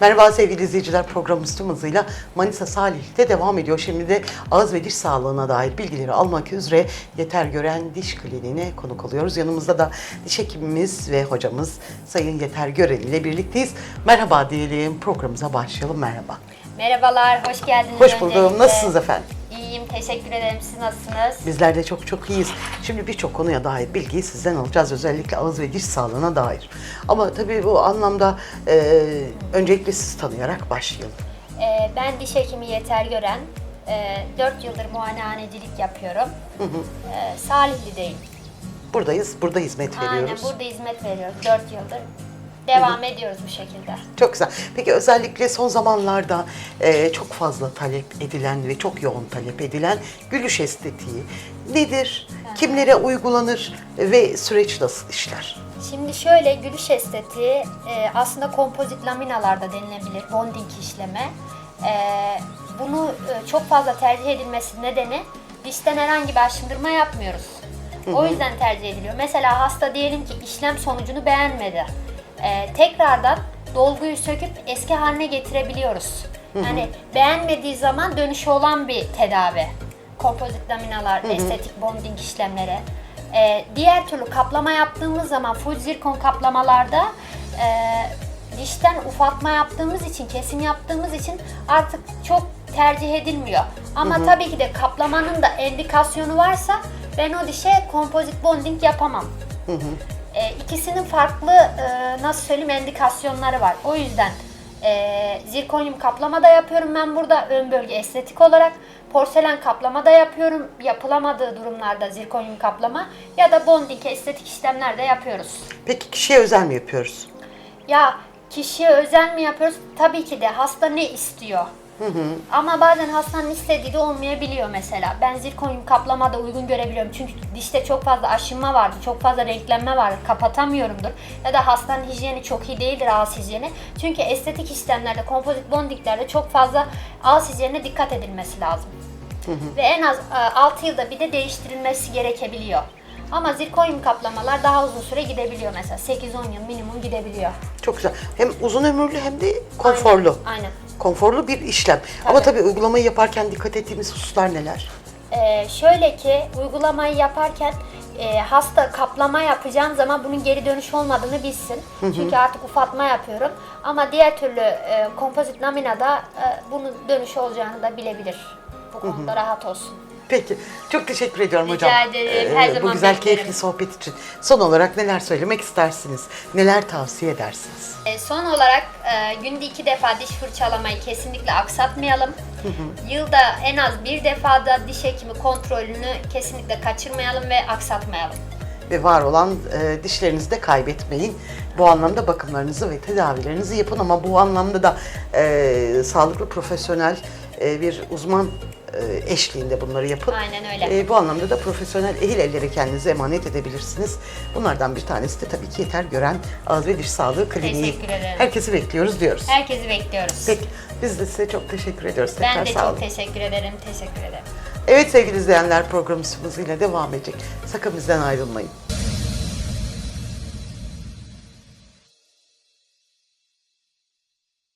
Merhaba sevgili izleyiciler programımız tüm hızıyla Manisa Salih'te devam ediyor. Şimdi de ağız ve diş sağlığına dair bilgileri almak üzere Yeter Gören Diş Kliniğine konuk oluyoruz. Yanımızda da diş hekimimiz ve hocamız Sayın Yeter Gören ile birlikteyiz. Merhaba diyelim programımıza başlayalım. Merhaba. Merhabalar, hoş geldiniz. Hoş buldum. öncelikle. Nasılsınız efendim? İyiyim, teşekkür ederim. Siz nasılsınız? Bizler de çok çok iyiyiz. Şimdi birçok konuya dair bilgiyi sizden alacağız. Özellikle ağız ve diş sağlığına dair. Ama tabii bu anlamda e, öncelikle sizi tanıyarak başlayalım. Ee, ben diş hekimi Yeter Gören. Ee, 4 yıldır muayenehanecilik yapıyorum. Ee, Salihli'deyim. Buradayız, burada hizmet Aynen, veriyoruz. burada hizmet veriyoruz 4 yıldır. Devam ediyoruz bu şekilde. Çok güzel. Peki özellikle son zamanlarda e, çok fazla talep edilen ve çok yoğun talep edilen gülüş estetiği nedir? Kimlere uygulanır ve süreç nasıl işler? Şimdi şöyle gülüş estetiği e, aslında kompozit laminalarda denilebilir bonding işleme. E, bunu e, çok fazla tercih edilmesi nedeni dişten herhangi bir aşındırma yapmıyoruz. O yüzden tercih ediliyor. Mesela hasta diyelim ki işlem sonucunu beğenmedi. E, tekrardan dolguyu söküp eski haline getirebiliyoruz. Yani beğenmediği zaman dönüşü olan bir tedavi. Kompozit laminalar, estetik bonding işlemleri. Ee, diğer türlü kaplama yaptığımız zaman full zirkon kaplamalarda e, dişten ufatma yaptığımız için, kesim yaptığımız için artık çok tercih edilmiyor. Ama tabii ki de kaplamanın da endikasyonu varsa ben o dişe kompozit bonding yapamam. E, ikisinin farklı e, nasıl söyleyeyim endikasyonları var. O yüzden e, zirkonyum kaplama da yapıyorum ben burada ön bölge estetik olarak. Porselen kaplama da yapıyorum. Yapılamadığı durumlarda zirkonyum kaplama ya da bonding estetik işlemler de yapıyoruz. Peki kişiye özel mi yapıyoruz? Ya kişiye özel mi yapıyoruz? Tabii ki de hasta ne istiyor? Ama bazen hastanın istediği de olmayabiliyor mesela. Ben zirkonyum kaplama da uygun görebiliyorum. Çünkü dişte çok fazla aşınma vardı, çok fazla renklenme vardı. Kapatamıyorumdur. Ya da hastanın hijyeni çok iyi değildir ağız hijyeni. Çünkü estetik işlemlerde, kompozit bondiklerde çok fazla ağız hijyenine dikkat edilmesi lazım. Ve en az 6 yılda bir de değiştirilmesi gerekebiliyor. Ama zirkonyum kaplamalar daha uzun süre gidebiliyor mesela. 8-10 yıl minimum gidebiliyor. Çok güzel. Hem uzun ömürlü hem de konforlu. Aynen. aynen. Konforlu bir işlem. Ama tabii uygulamayı yaparken dikkat ettiğimiz hususlar neler? Ee, şöyle ki uygulamayı yaparken e, hasta kaplama yapacağım zaman bunun geri dönüş olmadığını bilsin. Çünkü artık ufatma yapıyorum. Ama diğer türlü e, kompozit laminada e, bunun dönüşü olacağını da bilebilir. Bu konuda rahat olsun. Peki. Çok teşekkür ediyorum Rica hocam. Ee, ederim. Her Bu zaman güzel beklerim. keyifli sohbet için. Son olarak neler söylemek istersiniz? Neler tavsiye edersiniz? E, son olarak e, günde iki defa diş fırçalamayı kesinlikle aksatmayalım. Yılda en az bir defada diş hekimi kontrolünü kesinlikle kaçırmayalım ve aksatmayalım. ve var olan e, dişlerinizi de kaybetmeyin. Bu anlamda bakımlarınızı ve tedavilerinizi yapın ama bu anlamda da e, sağlıklı profesyonel e, bir uzman e, eşliğinde bunları yapın. Aynen öyle. E, bu anlamda da profesyonel ehil ellere kendinizi emanet edebilirsiniz. Bunlardan bir tanesi de tabii ki yeter gören ağız ve diş sağlığı kliniği. Teşekkür ederim. Herkesi bekliyoruz diyoruz. Herkesi bekliyoruz. Peki biz de size çok teşekkür ediyoruz. Tekrar Ben de sağ çok olun. teşekkür ederim. Teşekkür ederim. Evet sevgili izleyenler programımız hızıyla devam edecek. Sakın bizden ayrılmayın.